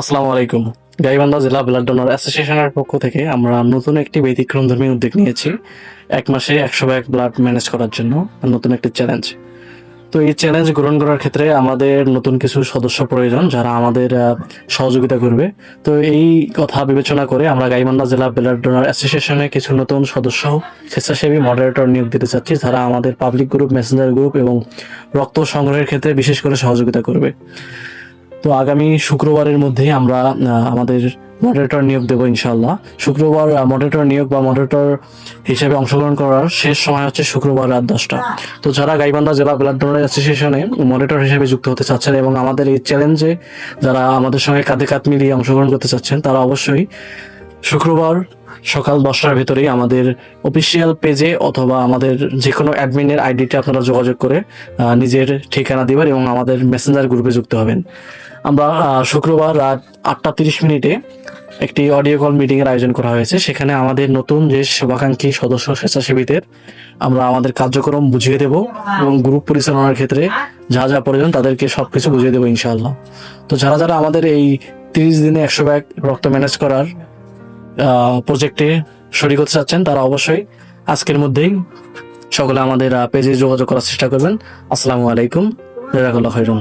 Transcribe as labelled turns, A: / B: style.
A: আসসালামু আলাইকুম। গাইবান্ধা জেলা ব্লাড ডোনার অ্যাসোসিয়েশনের পক্ষ থেকে আমরা নতুন একটি ব্যতিক্রম ধর্মী উদ্যোগ নিয়েছি এক মাসে একশো ব্যাগ ব্লাড ম্যানেজ করার জন্য নতুন একটি চ্যালেঞ্জ। তো এই চ্যালেঞ্জ গ্রহণ করার ক্ষেত্রে আমাদের নতুন কিছু সদস্য প্রয়োজন যারা আমাদের সহযোগিতা করবে। তো এই কথা বিবেচনা করে আমরা গাইবান্ধা জেলা ব্লাড ডোনার অ্যাসোসিয়েশনে কিছু নতুন সদস্য, স্বেচ্ছাসেবী মডারেটর নিয়োগ দিতে চাচ্ছি যারা আমাদের পাবলিক গ্রুপ, মেসেঞ্জার গ্রুপ এবং রক্ত সংগ্রহের ক্ষেত্রে বিশেষ করে সহযোগিতা করবে। তো আগামী শুক্রবারের মধ্যেই আমরা আমাদের মডারেটর নিয়োগ দেবো ইনশাল্লাহ শুক্রবার মডারেটর নিয়োগ বা মডারেটর হিসেবে অংশগ্রহণ করার শেষ সময় হচ্ছে শুক্রবার রাত দশটা। তো যারা গাইবান্ধা জেলা ব্লাড ডোনার অ্যাসোসিয়েশনে মডারেটর হিসেবে যুক্ত হতে চাচ্ছেন এবং আমাদের এই চ্যালেঞ্জে যারা আমাদের সঙ্গে কাঁধে কাঁধ মিলিয়ে অংশগ্রহণ করতে চাচ্ছেন, তারা অবশ্যই শুক্রবার সকাল দশটার ভেতরেই আমাদের অফিসিয়াল পেজে অথবা আমাদের যে কোনো অ্যাডমিনের আইডিতে আপনারা যোগাযোগ করে নিজের ঠিকানা দিবেন এবং আমাদের মেসেঞ্জার গ্রুপে যুক্ত হবেন। আমরা শুক্রবার রাত আটটা তিরিশ মিনিটে একটি অডিও কল মিটিং এর আয়োজন করা হয়েছে। সেখানে আমাদের নতুন যে শুভাকাঙ্ক্ষী সদস্য স্বেচ্ছাসেবীদের, আমরা আমাদের কার্যক্রম বুঝিয়ে দেব এবং গ্রুপ পরিচালনার ক্ষেত্রে যা যা প্রয়োজন তাদেরকে সবকিছু বুঝিয়ে দেবো ইনশাআল্লাহ। তো যারা যারা আমাদের এই তিরিশ দিনে একশো ব্যাগ রক্ত ম্যানেজ করার প্রজেক্টে শরিক হতে চাচ্ছেন, তারা অবশ্যই আজকের মধ্যেই সকলে আমাদের পেজে যোগাযোগ করার চেষ্টা করবেন। আসসালামু আলাইকুম। জাজাকাল্লাহ খৈরুম